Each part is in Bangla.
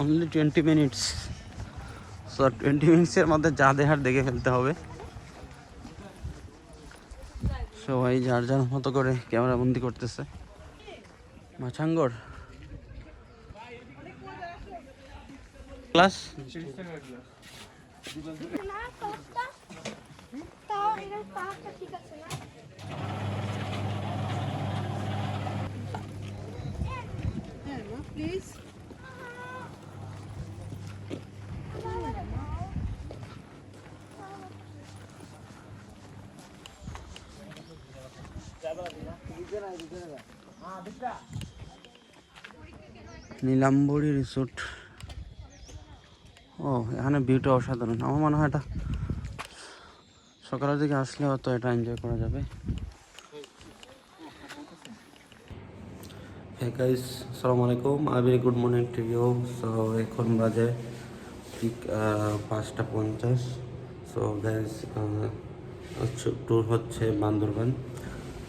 Only twenty minutes so twenty মিনিটসের মধ্যে যা দেহার দেখে ফেলতে হবে। সবাই যার যার মতো করে ক্যামেরা বন্দি করতেছে। মাছাঙ্গর। ক্লাস? ঠিক আছে না? Please Nilambari resort. ও, এখানে ভিউটা অসাধারণ। আমার মনে হয় এটা সকালের দিকে আসলে হয়তো এটা এনজয় করা যাবে। গাইস আসসালামু আলাইকুম I very good morning to you so এখন বাজে ঠিক পাঁচটা পঞ্চাশ। সো গাইস ট্যুর হচ্ছে বান্দরবান।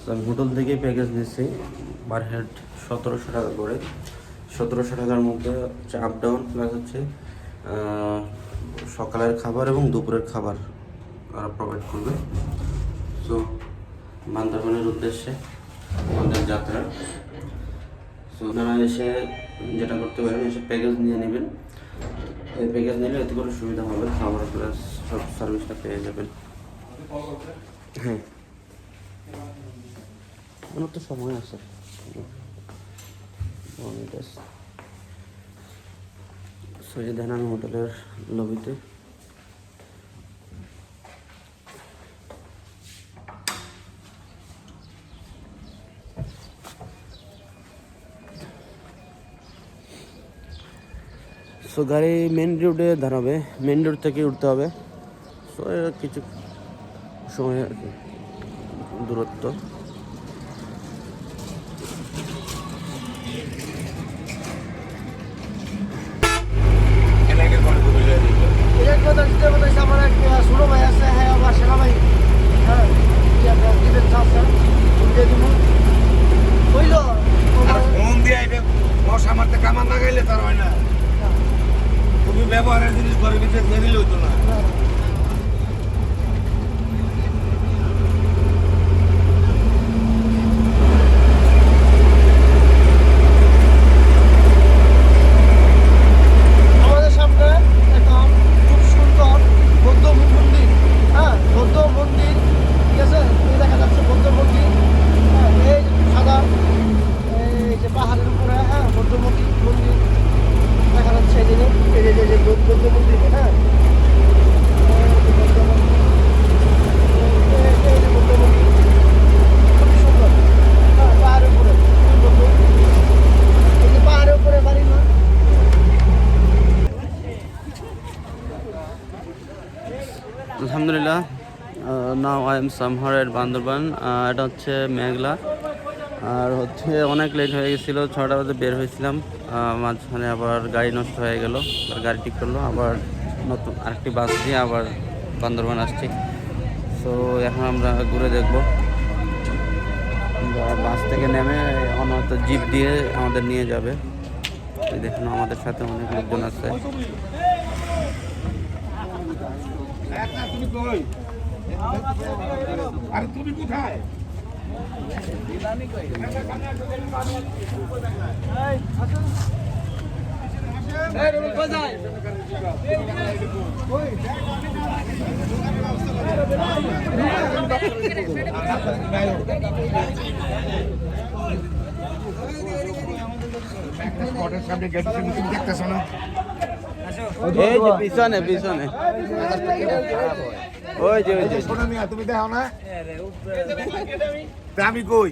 সো আমি হোটেল থেকে প্যাকেজ নিচ্ছি পার হেড সতেরোশো টাকা করে। সতেরোশো টাকার মধ্যে হচ্ছে আপ ডাউন প্লাস হচ্ছে সকালের খাবার এবং দুপুরের খাবার ওরা প্রোভাইড করবে। সো বান্দরবানের উদ্দেশ্যে আমাদের যাত্রা। আপনারা এসে যেটা করতে পারেন এসে প্যাকেজ নিয়ে নেবেন। এই প্যাকেজ নিলে এতে করে সুবিধা হবে খাবার প্লাস সব সার্ভিসটা পেয়ে যাবেন। হ্যাঁ। আমার তো সময় আছে। সৈয়দ হানান হোটেলের লবিতে সো গাড়ি মেন রোডে দাঁড়াবে। মেন রোড থেকে উঠতে হবে। সো কিছু সময় দূরত্ব এর কথা দিতে বলেছে আমার এক ছোট ভাই আছে হ্যাঁ আমার সেনা ভাই হ্যাঁ দিবেন চাষা দিয়ে দিব হইল আর ফোন দিয়ে আইবে মশা মারতে কামান না গাইলে তার হয় না তুমি ব্যবহারের জিনিস ঘরের ভিতরে দিয়ে দিলে হইতো না আমাদের সামনে এখন খুব সুন্দর বৌদ্ধ মন্দির হ্যাঁ বৌদ্ধ মন্দির ঠিক আছে এই দেখা যাচ্ছে বৌদ্ধ মন্দির হ্যাঁ এই যে সাদা এই যে পাহাড়ের উপরে হ্যাঁ বৌদ্ধ মন্দির মন্দির দেখা যাচ্ছে এই যে এই যে- এই যে বৌদ্ধ বৌদ্ধ মন্দির হ্যাঁ এই যে বৌদ্ধ মন্দির। এই- এই যে বৌদ্ধ মন্দির। খুবই সুন্দর হ্যাঁ পাহাড়ের উপরে খুবই সুন্দর। এই যে পাহাড়ের উপরে বাড়ি না আলহামদুলিল্লাহ now I am somewhere at Bandarban এটা হচ্ছে মেঘলা। আর হচ্ছে অনেক লেট হয়ে গেছিল ছটা বাজে বের হয়েছিলাম। মাঝখানে আবার গাড়ি নষ্ট হয়ে গেল গাড়ি ঠিক করল, আবার নতুন আরেকটি বাস দিয়ে আবার বান্দরবান আসছি। সো এখন আমরা ঘুরে দেখব। বাস থেকে নেমে অনন্ত জিপ দিয়ে আমাদের নিয়ে যাবে। দেখুন, আমাদের সাথে অনেক লোকজন আছে। আরে তুমি কোথায়? সামনে সামনে তুমি না পিছনে পিছনে। ওই যে ওই যে। শোনো মিয়া তুমি দেখো না? আমি। কই?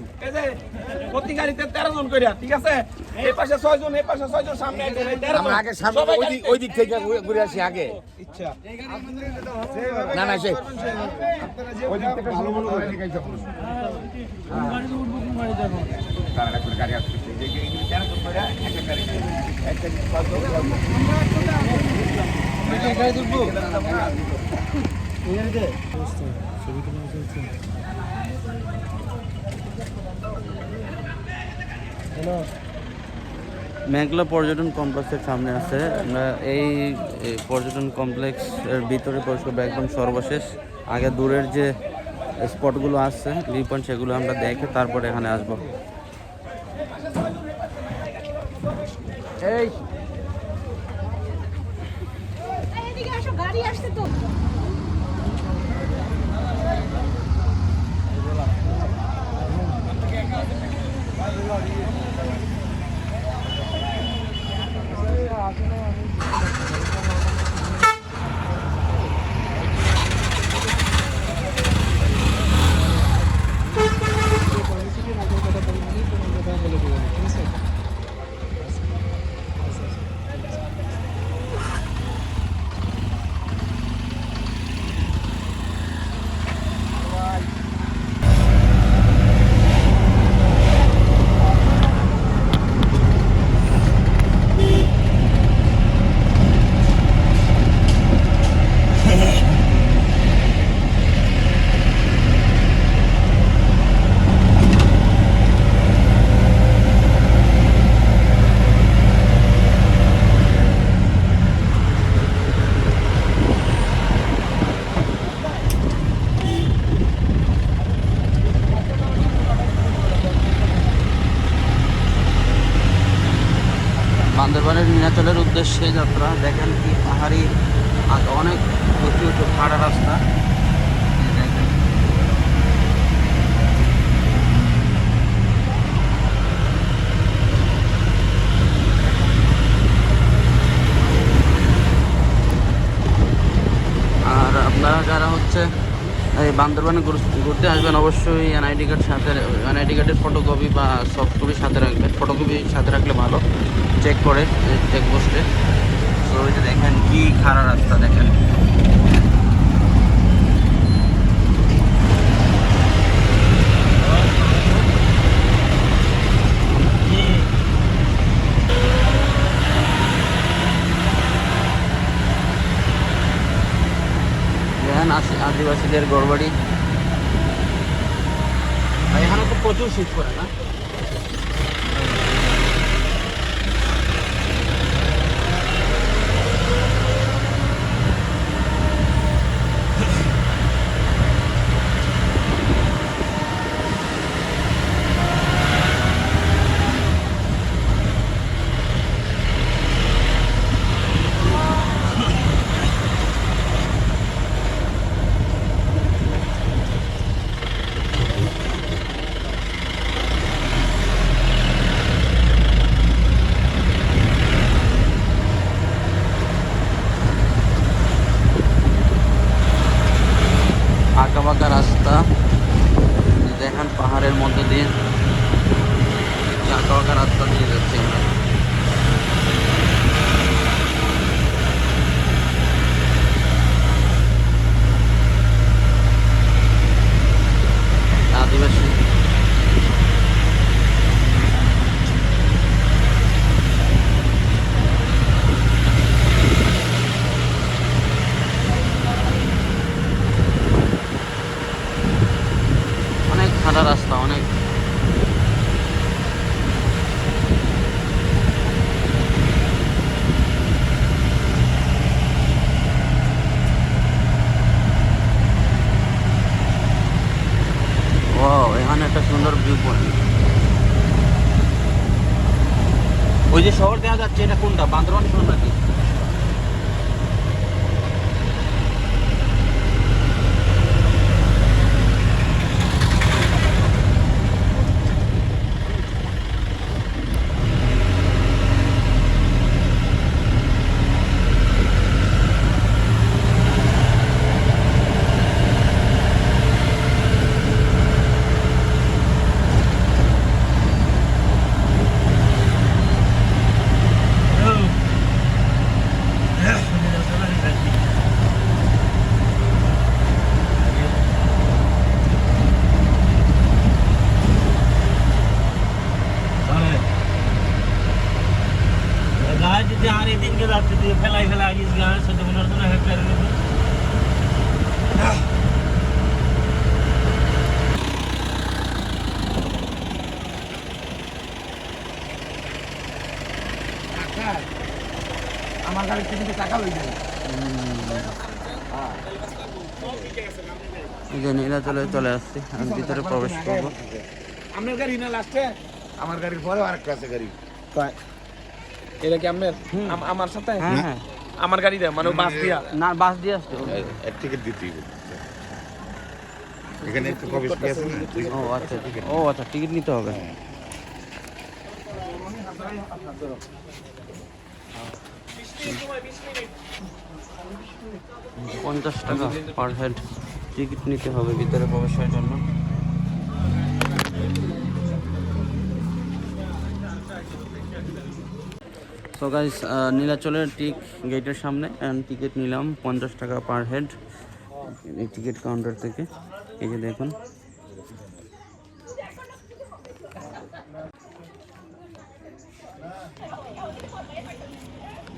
প্রতি গাড়িতে তেরো জন করিয়া ঠিক আছে? এই পাশে ছয় জন এই পাশে ছয় জন সামনে। আগে সামনে ওই দিক ওই দিক থেকে ঘুরে- আসি আগে। ইচ্ছা। না না সে ওই দিক থেকে ভালো ভালো করে নিয়ে যাব তার একটা করে গাড়ি আসছে এই যে- এই যে তেরো জন করে একটা গাড়ি একটা পাঁচ জন মেঘলা পর্যটন কমপ্লেক্সের সামনে আছে। আমরা এই পর্যটন কমপ্লেক্সের ভিতরে প্রবেশ করব একদম সর্বশেষ। আগে দূরের যে স্পটগুলো আছে পয়েন্ট সেগুলো আমরা দেখে তারপরে এখানে আসব। এই। গাড়ি আসছে তো। বান্দরবানের নীলাচলের উদ্দেশ্যে যাত্রা। দেখেন কি পাহাড়ি অনেক উঁচু উঁচু খাড়া রাস্তা। আর আপনারা যারা হচ্ছে এই বান্দরবানে ঘুরতে আসবেন, অবশ্যই এনআইডি কার্ড সাথে এনআইডি কার্ডের ফটোকপি বা সফট কপি সাথে রাখবেন। ফটোকপি সাথে রাখলে ভালো। চেক করে চেক পোস্টে তো ওই যে দেখেন কি খারাপ রাস্তা, দেখেন। আদিবাসীদের গড়বাড়ি এখানে তো প্রচুর শীত পড়ে না আঁকা বাঁকা রাস্তা দেখেন পাহাড়ের মধ্যে দিয়ে আঁকা বাঁকা রাস্তা দিয়ে যাচ্ছি আমরা আদিবাসী অনেক খারাপ রাস্তা অনেক ও এখানে একটা সুন্দর ভিউ পয়েন্ট ওই যে শহর দেখা যাচ্ছে এটা কোনটা? বান্দরবান শহর নাকি গায়ে যদি আর এই দিনকে যাচ্ছে দিয়ে ফেলাই ফেলাই আগিয়ে গায়ে সহ্য মনে হতো না হেক্টারের মধ্যে হ্যাঁ আমার গাড়ি টিকিটে টাকা লই যায় চলে আসছি। আমি ভিতরে প্রবেশ করব। আপনার গাড়ি না লাস্টে? আমার গাড়ির পরেও আরেকটা আছে গাড়ি। এটা কি আপনার? আমার সাথে? হ্যাঁ হ্যাঁ। আমার গাড়ি দেয় মানে বাস দিয়া। না বাস দিয়ে আসছে ও। এক টিকিট দিতেই হবে। এখানে একটু কবিস কি আছে না? ও আচ্ছা। ও আচ্ছা টিকিট নিতে হবে। পঞ্চাশ টাকা পার হেড টিকিট নিতে হবে ভিতরে প্রবেশের জন্য। সো নীলাচলের ঠিক গেটের সামনে অ্যান্ড টিকিট নিলাম পঞ্চাশ টাকা পার হেড টিকিট কাউন্টার থেকে, এই যে দেখুন।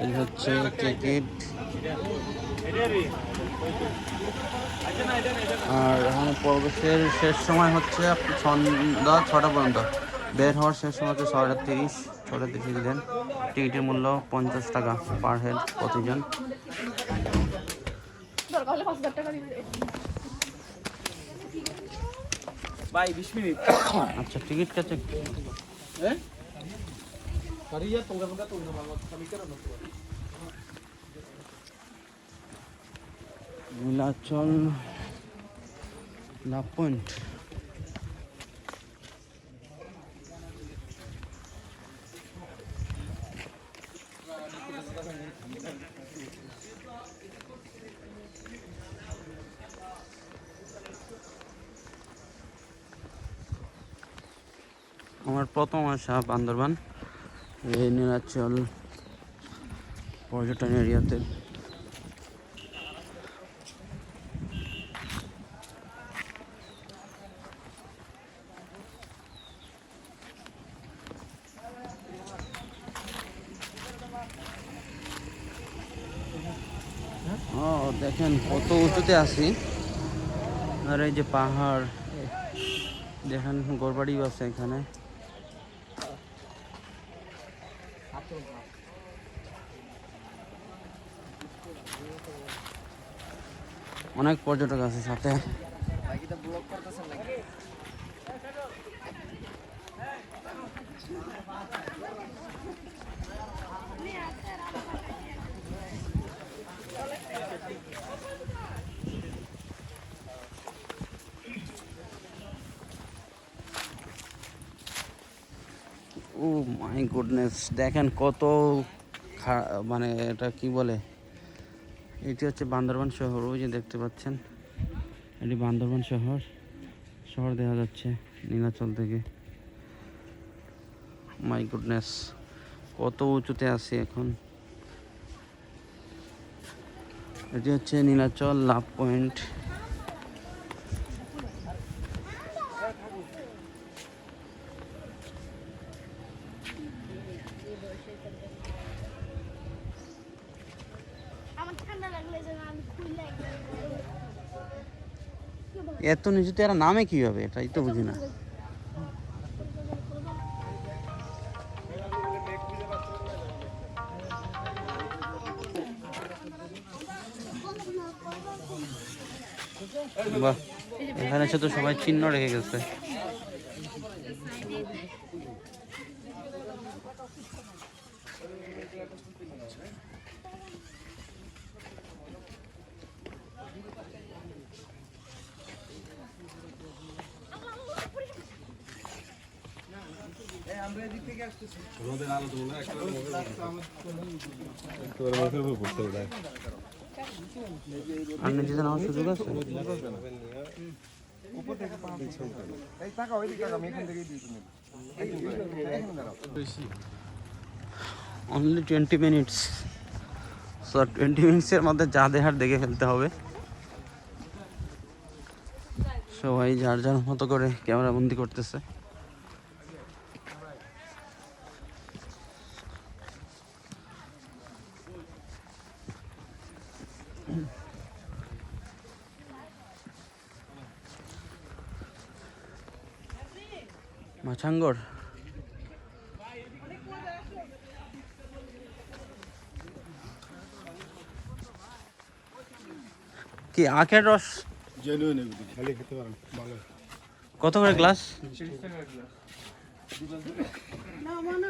এই হচ্ছে টিকিট আর এখানে প্রবেশের শেষ সময় হচ্ছে সন্ধ্যা ছটা পর্যন্ত। বের হওয়ার শেষ সময় হচ্ছে ছয়টা তিরিশ ছটা তিরিশ দেন টিকিটের মূল্য পঞ্চাশ টাকা পার হেড প্রতিজন। দরকার হলে পাঁচ হাজার টাকা দিবে ভাই বিশ মিনিট আচ্ছা টিকিট কাছে নীলাচল লাভ পয়েন্ট আমার প্রথম আসা বান্দরবান। এই নীলাচল পর্যটন এরিয়াতে। দেখেন কত উঁচুতে আছি। আর এই যে পাহাড়, দেখেন গোরবাড়িও আছে এখানে। অনেক পর্যটক আছে সাথে। ও মাই গুডনেস, দেখেন কত মানে এটা কি বলে? এটি হচ্ছে বান্দরবান শহর, ওই যে দেখতে পাচ্ছেন। এটি বান্দরবান শহর শহর দেখা যাচ্ছে নীলাচল থেকে। মাই গুডনেস, কত উঁচুতে আছি এখন। এটি হচ্ছে নীলাচল লাভ পয়েন্ট আমার ঠান্ডা লাগলে যেন আমি খুললে একদম এত নিচুতে এরা নামে কীভাবে? এটাই তো বুঝি না। বাহ, এখানে এসে তো সবাই চিহ্ন রেখে গেছে। আর নিচে নামার সুযোগ আছে only twenty minutes so twenty মিনিটসের মধ্যে যা দেখার দেখে ফেলতে হবে। সবাই যার যার মতো করে ক্যামেরা বন্দি করতেছে। মাছাঙ্গর। কি আখের রস? কত করে গ্লাস? না মানে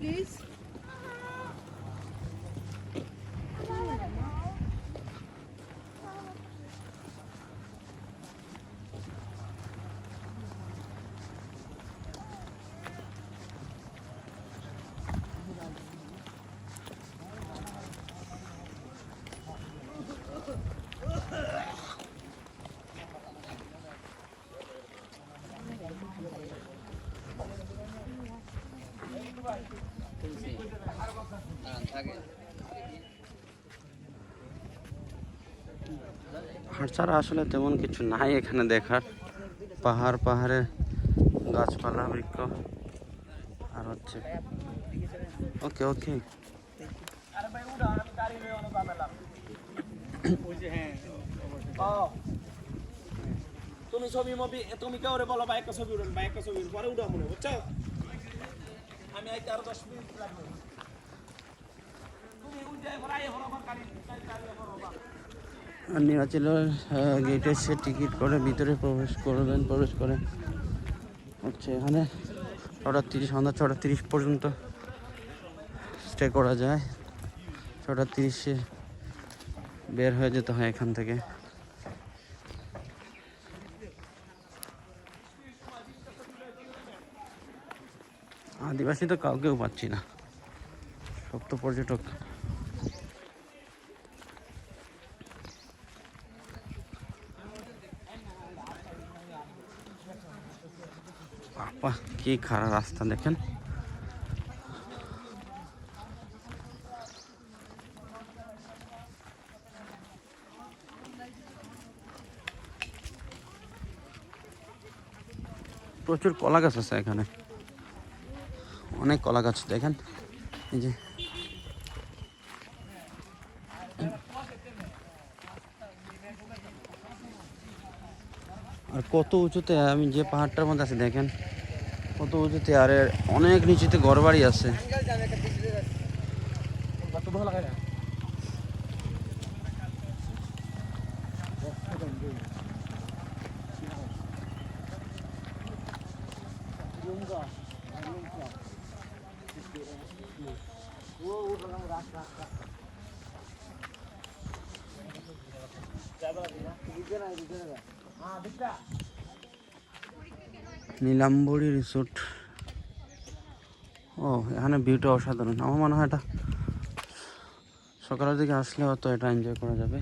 পাহাড় ছাড়া আসলে তেমন কিছু নাই এখানে দেখার। পাহাড় পাহাড়ে গাছপালা বৃক্ষ। আর হচ্ছে ওকে ওকে। তুমি ছবি মবি তুমি কেউ বলো একটা ছবি উঠেন ভাই একটা ছবি উঠেন, পরে উঠা মনে বুঝছ? আমি আইতে আরও দশ মিনিট লাগবে তুমি উঠে পরে আইয়ে হলো আমার গাড়ি গাড়ি চালিয়ে করো বা আর গেটে সে টিকিট করে, ভিতরে প্রবেশ করবেন প্রবেশ করে। হচ্ছে এখানে ছটা তিরিশ সন্ধ্যা ছটা তিরিশ পর্যন্ত স্টে করা যায়। ছটা তিরিশে বের হয়ে যেতে হয় এখান থেকে। আদিবাসী তো কাউকেও পাচ্ছি না। সব তো পর্যটক। কি খারাপ রাস্তা দেখেন। প্রচুর কলা গাছ আছে এখানে। অনেক কলা গাছ, দেখেন। এই যে। আর কত উঁচুতে আমি যে পাহাড়টার মধ্যে আছি, দেখেন। কত উঁচুতে আর অনেক নিচুতে ঘরবাড়ি আছে। নীলাম্বরী রিসোর্ট। ও, এখানে ভিউটা অসাধারণ। আমার মনে হয় এটা সকালের দিকে আসলে হয়তো এটা এনজয় করা যাবে।